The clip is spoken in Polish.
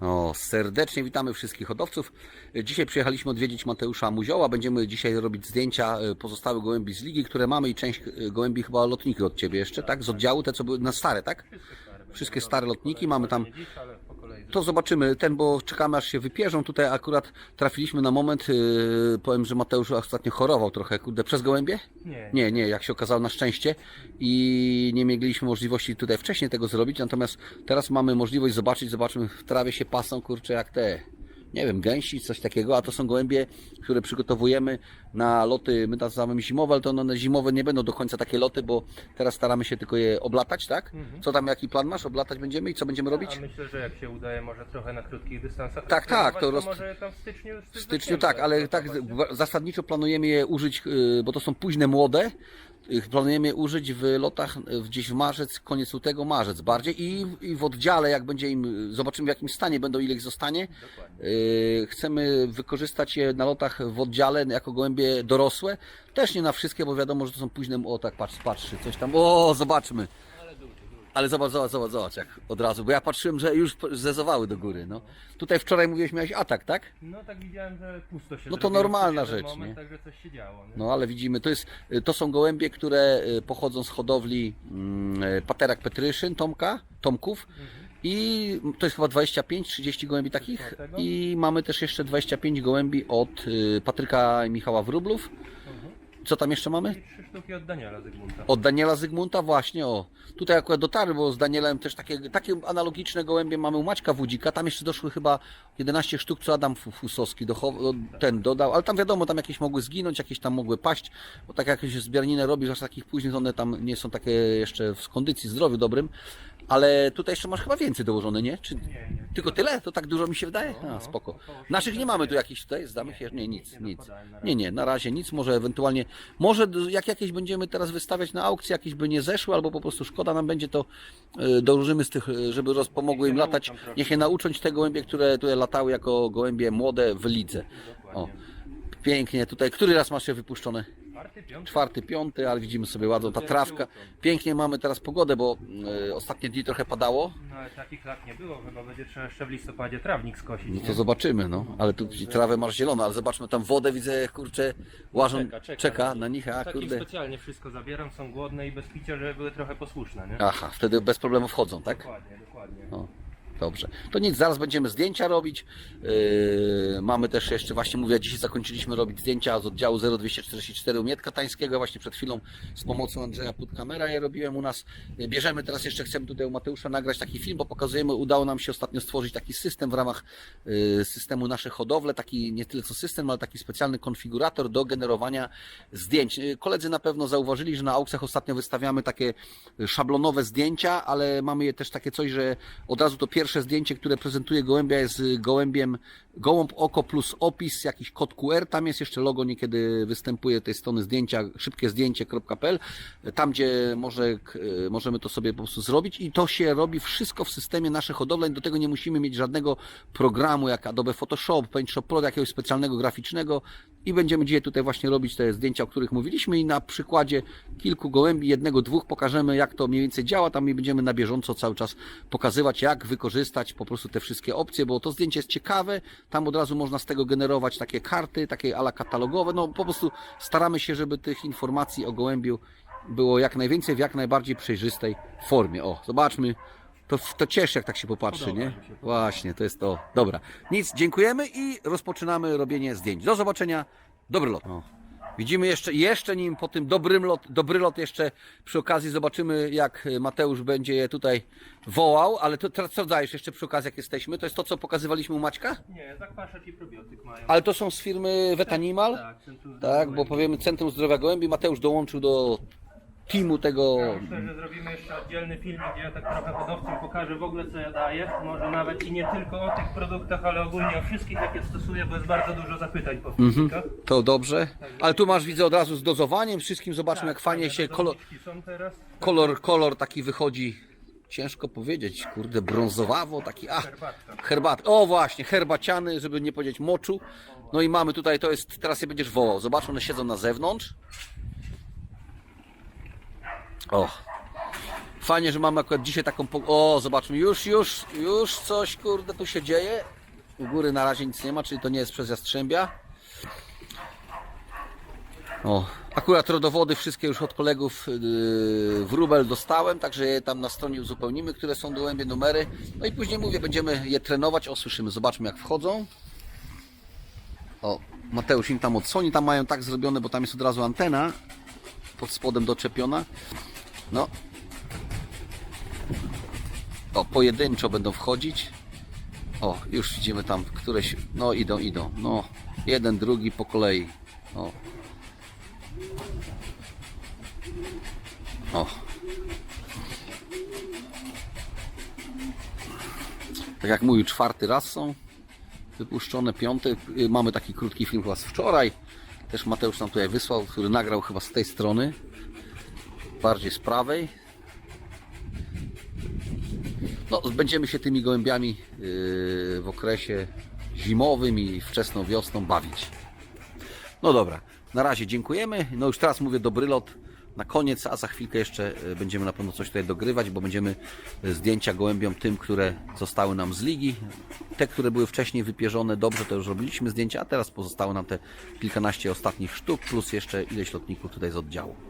O, serdecznie witamy wszystkich hodowców. Dzisiaj przyjechaliśmy odwiedzić Mateusza Muzioła. Będziemy dzisiaj robić zdjęcia e, pozostałych gołębi z ligi, które mamy i część e, gołębi chyba lotniki od Ciebie jeszcze, tak? Z oddziału, te co były na stare, tak? Wszystkie stare lotniki. Mamy tam To zobaczymy. Ten, bo czekamy aż się wypierzą. Tutaj akurat trafiliśmy na moment, yy, powiem, że Mateusz ostatnio chorował trochę, kurde, przez gołębie? Nie, Nie, nie, jak się okazało na szczęście. I nie mieliśmy możliwości tutaj wcześniej tego zrobić, natomiast teraz mamy możliwość zobaczyć, zobaczmy, w trawie się pasą, kurczę, jak te, nie wiem, gęsi, coś takiego, a to są gołębie, które przygotowujemy na loty, my nazywamy zimowe, ale to one zimowe nie będą do końca takie loty, bo teraz staramy się tylko je oblatać, tak? Co tam, jaki plan masz? Oblatać będziemy i co będziemy robić? A myślę, że jak się udaje może trochę na krótkich dystansach Tak, tak, to to roz- może tam w styczniu W styczniu tak, ale tak w- zasadniczo planujemy je użyć, y, bo to są późne młode. Planujemy je użyć w lotach y, gdzieś w marzec, koniec lutego, marzec bardziej i, i w oddziale, jak będzie im, zobaczymy w jakim stanie będą, ile ich zostanie. Y, Chcemy wykorzystać je na lotach w oddziale jako gołębie dorosłe. Też nie na wszystkie, bo wiadomo, że to są późne, o tak patrz, patrzy, coś tam, o zobaczmy. Ale zobacz, zobacz, zobacz, zobacz, jak od razu, bo ja patrzyłem, że już zezowały do góry, no. Tutaj wczoraj mówiłeś, miałeś atak, tak? No tak widziałem, że pusto się No to zrobiło normalna rzecz, moment, nie? Także coś się działo. Nie? No ale widzimy, to, jest, to są gołębie, które y, pochodzą z hodowli mm, y, Paterak Petryszyn, Tomka, Tomków. I to jest chyba 25-30 gołębi takich. I mamy też jeszcze 25 gołębi od y, Patryka i Michała Wróblów. Co tam jeszcze mamy? Trzy sztuki od Daniela Zygmunta. Od Daniela Zygmunta właśnie, o. Tutaj akurat dotarły, bo z Danielem też takie, takie analogiczne gołębie mamy u Maćka Wudzika. Tam jeszcze doszły chyba 11 sztuk, co Adam Fu- Fusowski do- ten dodał. Ale tam wiadomo, tam jakieś mogły zginąć, jakieś tam mogły paść. Bo tak jak się zbiorninę robisz, aż takich późnych, one tam nie są takie jeszcze w kondycji, zdrowiu dobrym. Ale tutaj jeszcze masz chyba więcej dołożone, nie? Czy tylko tyle? To tak dużo mi się wydaje? A, no, spoko. Naszych nie mamy tu jakichś tutaj, zdamy się? Nie, nic, nie nic. Nie, nie, na razie nic, może ewentualnie, może jak jakieś będziemy teraz wystawiać na aukcję, jakieś by nie zeszły, albo po prostu szkoda nam będzie, to y, dołożymy z tych, y, żeby pomogły im się latać, niech się nauczą te gołębie, które tutaj latały jako gołębie młode w lidze. O, pięknie tutaj, który raz masz je wypuszczone? Czwarty, piąty. Ale widzimy sobie ładną ta trawka. Pięknie mamy teraz pogodę, bo y, ostatnie dni trochę padało, No ale takich lat nie było, chyba będzie trzeba jeszcze w listopadzie trawnik skosić. No nie? to zobaczymy, no. Ale tu trawę masz zieloną, ale zobaczmy tam wodę, widzę, kurczę, łażą, czeka, czeka, na nich, a Takim kurde. specjalnie wszystko zabieram, są głodne i bez picia, żeby były trochę posłuszne, nie? Aha, wtedy bez problemu wchodzą, tak? Dokładnie, dokładnie. No, dobrze. To nic, zaraz będziemy zdjęcia robić. Yy, mamy też jeszcze, właśnie mówię, dzisiaj zakończyliśmy robić zdjęcia z oddziału 0244 u Mietka Tańskiego. Właśnie przed chwilą z pomocą Andrzeja Putkamera je robiłem u nas. Yy, Bierzemy teraz jeszcze, chcemy tutaj u Mateusza nagrać taki film, bo pokazujemy, udało nam się ostatnio stworzyć taki system w ramach yy, systemu nasze hodowle, taki nie tyle co system, ale taki specjalny konfigurator do generowania zdjęć. Yy, Koledzy na pewno zauważyli, że na aukcjach ostatnio wystawiamy takie szablonowe zdjęcia, ale mamy je też takie coś, że od razu to pierwsze zdjęcie, które prezentuje gołębia jest gołębiem gołąb oko plus opis, jakiś kod QR, tam jest jeszcze logo niekiedy występuje tej strony zdjęcia, szybkie zdjęcie.pl, tam gdzie może, y, możemy to sobie po prostu zrobić i to się robi wszystko w systemie nasze hodowle, do tego nie musimy mieć żadnego programu jak Adobe Photoshop, Paint Shop Pro, jakiegoś specjalnego graficznego i będziemy dzisiaj tutaj właśnie robić te zdjęcia, o których mówiliśmy i na przykładzie kilku gołębi, jednego, dwóch pokażemy jak to mniej więcej działa, tam i będziemy na bieżąco cały czas pokazywać jak wykorzystać po prostu te wszystkie opcje, bo to zdjęcie jest ciekawe, tam od razu można z tego generować takie karty, takie ala katalogowe, no po prostu staramy się, żeby tych informacji o gołębiu było jak najwięcej w jak najbardziej przejrzystej formie. O, zobaczmy. To, to cieszy, jak tak się popatrzy, Podoba nie? mi się. Właśnie, to jest to. Dobra. Nic, dziękujemy i rozpoczynamy robienie zdjęć. Do zobaczenia. Dobry lot. Widzimy jeszcze, jeszcze nim po tym dobrym lot, dobry lot jeszcze przy okazji zobaczymy jak Mateusz będzie je tutaj wołał, ale to teraz co dajesz jeszcze przy okazji jak jesteśmy? To jest to co pokazywaliśmy u Maćka? Nie, zakwaszać i probiotyk mają. Ale to są z firmy Vetanimal? Tak, centrum Tak, bo zdrowia powiemy Centrum Zdrowia Gołębi. Mateusz dołączył do teamu tego. Ja myślę, że zrobimy jeszcze oddzielny film, gdzie ja tak trochę hodowcom pokażę w ogóle co ja daję. Może nawet i nie tylko o tych produktach, ale ogólnie o wszystkich jakie stosuję, bo jest bardzo dużo zapytań po filmikach. To dobrze. Ale tu masz widzę od razu z dozowaniem wszystkim. Zobaczmy jak fajnie się kolor, są teraz. kolor, kolor taki wychodzi. Ciężko powiedzieć, kurde, brązowawo, taki, a, herbat, o właśnie, herbaciany, żeby nie powiedzieć moczu. No i mamy tutaj, to jest, teraz je będziesz wołał, zobacz, one siedzą na zewnątrz. O, Fajnie, że mamy akurat dzisiaj taką. po- O, zobaczmy, już, już, już coś kurde tu się dzieje. U góry na razie nic nie ma, czyli to nie jest przez Jastrzębia. O, akurat rodowody wszystkie już od kolegów yy, wróbel dostałem, także je tam na stronie uzupełnimy, które są gołębie numery. No i później mówię, będziemy je trenować, o słyszymy, zobaczmy jak wchodzą. O, Mateusz im tam odsłoni, tam mają tak zrobione, bo tam jest od razu antena pod spodem doczepiona. No. O, pojedynczo będą wchodzić. O, już widzimy tam któreś, no idą, idą. No, jeden, drugi po kolei. O. O. Tak jak mówił, czwarty raz są wypuszczone, piąty. Y, Mamy taki krótki film chyba z wczoraj. Też Mateusz nam tutaj wysłał, który nagrał chyba z tej strony. Bardziej z prawej. No, będziemy się tymi gołębiami yy, w okresie zimowym i wczesną wiosną bawić. No dobra, na razie dziękujemy. No już teraz mówię dobry lot na koniec, a za chwilkę jeszcze e, będziemy na pewno coś tutaj dogrywać, bo będziemy e, zdjęcia gołębiom tym, które zostały nam z ligi. Te, które były wcześniej wypierzone dobrze, to już robiliśmy zdjęcia, a teraz pozostało nam te kilkanaście ostatnich sztuk, plus jeszcze ileś lotników tutaj z oddziału.